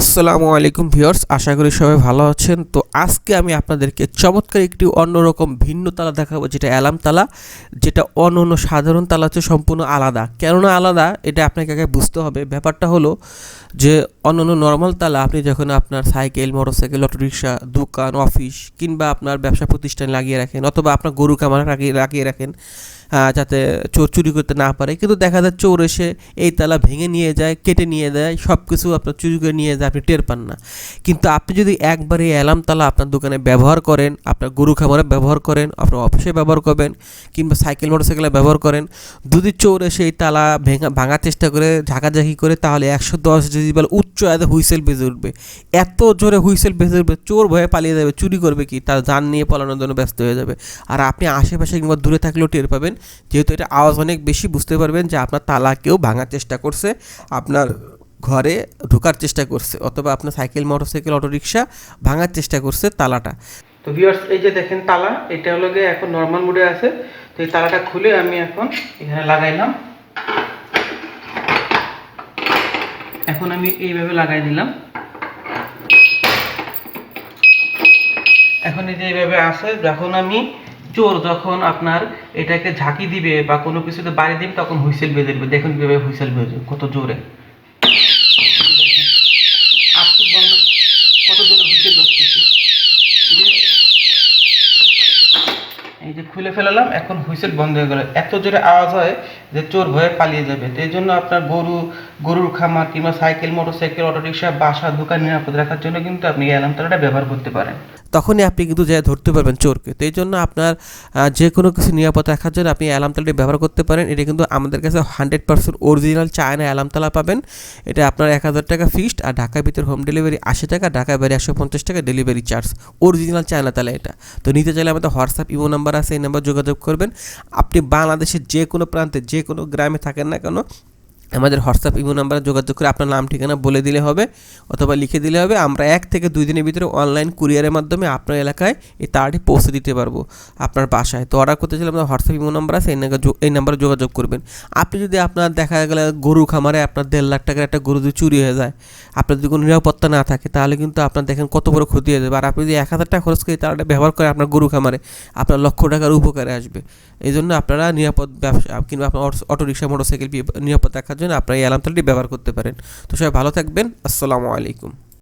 আসসালামু আলাইকুম ভিউয়ার্স, আশা করি সবাই ভালো আছেন। তো আজকে আমি আপনাদেরকে চমৎকার একটি অন্যরকম ভিন্ন তালা দেখাবো, যেটা অ্যালাম তালা, যেটা অন্য সাধারণ তালা হচ্ছে সম্পূর্ণ আলাদা। কেননা আলাদা, এটা আপনাকে আগে বুঝতে হবে। ব্যাপারটা হলো যে অন্য অন্য নর্মাল তালা, আপনি যখন আপনার সাইকেল, মোটরসাইকেল, অটোরিকশা, দোকান, অফিস কিংবা আপনার ব্যবসা প্রতিষ্ঠান লাগিয়ে রাখেন, অথবা আপনার গরু কামার লাগিয়ে রাখেন যাতে চোর চুরি করতে না পারে। কিন্তু দেখা যায় চোর এসে এই তালা ভেঙে নিয়ে যায়, কেটে নিয়ে যায় সব কিছু আপনার চুরি করে নিয়ে যায়, আপনি টের পান না। কিন্তু আপনি যদি একবার এই অ্যালাম তালা আপনার দোকানে ব্যবহার করেন, আপনার গরু খামারে ব্যবহার করেন, আপনার অফিসে ব্যবহার করবেন, কিংবা সাইকেল, মোটরসাইকেলে ব্যবহার করেন, যদি চোর এসে এই তালা ভেঙা, ভাঙার চেষ্টা করে, ঝাঁকাঝাঁকি করে, তাহলে একশো দশ ডেসিবেল উচ্চ আয়তে হুইসেল বেজে উঠবে। এত জোরে হুইসেল বেজে উঠবে, চোর ভয়ে পালিয়ে যাবে, চুরি করবে কি? তার যান নিয়ে পালানোর জন্য ব্যস্ত হয়ে যাবে। আর আপনি আশেপাশে কিংবা দূরে থাকলেও টের পাবেন যেহেতু এটা আওয়াজ অনেক বেশি, বুঝতে পারবেন যে আপনার তালা কেউ ভাঙার চেষ্টা করছে, আপনার ঘরে ঢোকার চেষ্টা করছে, অথবা আপনার সাইকেল, মোটরসাইকেল, অটোরিকশা ভাঙার চেষ্টা করছে তালাটা। তো ভিউয়ার্স এই যে দেখেন তালা, এটা হলো গিয়ে এখন নর্মাল মোডে আছে। তো এই তালাটা খুলে আমি এখন এখানে লাগাইলাম। এখন আমি এইভাবে লাগাই দিলাম। এখন এই যে এইভাবে আছে, যখন আমি চোর যখন আপনার এটাকে ঝাঁকি দিবে বা কোনো কিছুতে বাড়ি দিবে, তখন হুইসেল বেজে দিবে। দেখুন কীভাবে হুইসেল বেজে কত জোরে। এই যে- খুলে ফেলালাম, এখন হুইসেল বন্ধ হয়ে গেল। এত জোরে আওয়াজ হয় যে চোর ভয়ে পালিয়ে যাবে। তো এই জন্য আপনার গরু, গরুর খামার কিংবা সাইকেল, মোটরসাইকেল, অটোরিকশা, বাসা, দোকান নিরাপদ রাখার জন্য কিন্তু আপনি অ্যালার্ম তালাটা ব্যবহার করতে পারেন। তখনই আপনি কিন্তু যাই ধরতে পারবেন চোরকে। তো এই জন্য আপনার যে কোনো কিছু নিরাপদ রাখার জন্য আপনি অ্যালার্ম তালাটি ব্যবহার করতে পারেন। এটা কিন্তু আমাদের কাছে hundred percent original China alarm তালা পাবেন। এটা আপনার এক হাজার টাকা ফিক্সড আর ঢাকার ভিতর হোম ডেলিভারি আশি টাকা, ঢাকার বাইরে একশো পঞ্চাশ টাকা ডেলিভারি চার্জ। অরিজিনাল চায়না তালা এটা। তো নিতে চাইলে আমাদের হোয়াটসঅ্যাপ, ইমো নাম্বার আছে, এই নাম্বার যোগাযোগ করবেন। আপনি বাংলাদেশের যে কোনো প্রান্তে, যে কোনো গ্রামে থাকেন না কেন আমাদের হোয়াটসঅ্যাপ, ইমো নাম্বারে যোগাযোগ করে আপনার নাম, ঠিকানা বলে দিলে হবে অথবা লিখে দিলে হবে। আমরা এক থেকে দুই দিনের ভিতরে অনলাইন কুরিয়ারের মাধ্যমে আপনার এলাকায় এই তারটি পৌঁছে দিতে পারব আপনার বাসায়। তো অর্ডার করতে চাইলে আপনার হোয়াটসঅ্যাপ, ইমো নাম্বার আছে, এই নাম্বার যোগাযোগ করবেন। আপনি যদি আপনার দেখা গেলে গরু খামারে আপনার দেড় লাখ টাকার একটা গরু যদি চুরি হয়ে যায়, আপনার যদি কোনো নিরাপত্তা না থাকে, তাহলে কিন্তু আপনার দেখেন কত বড় ক্ষতি হয়ে যাবে। আর আপনি যদি এক হাজার টাকা খরচ করে তারটা ব্যবহার করে আপনার গরু খামারে, আপনার লক্ষ টাকার উপকারে আসবে। এই জন্য আপনারা নিরাপদ ব্যবসা কিংবা আপনার অটো রিক্সা মোটরসাইকেল, নিরাপদ রাখার জন্য আপনারা এই অ্যালার্ম তালটি ব্যবহার করতে পারেন। তো সবাই ভালো থাকবেন। আসসালামু আলাইকুম।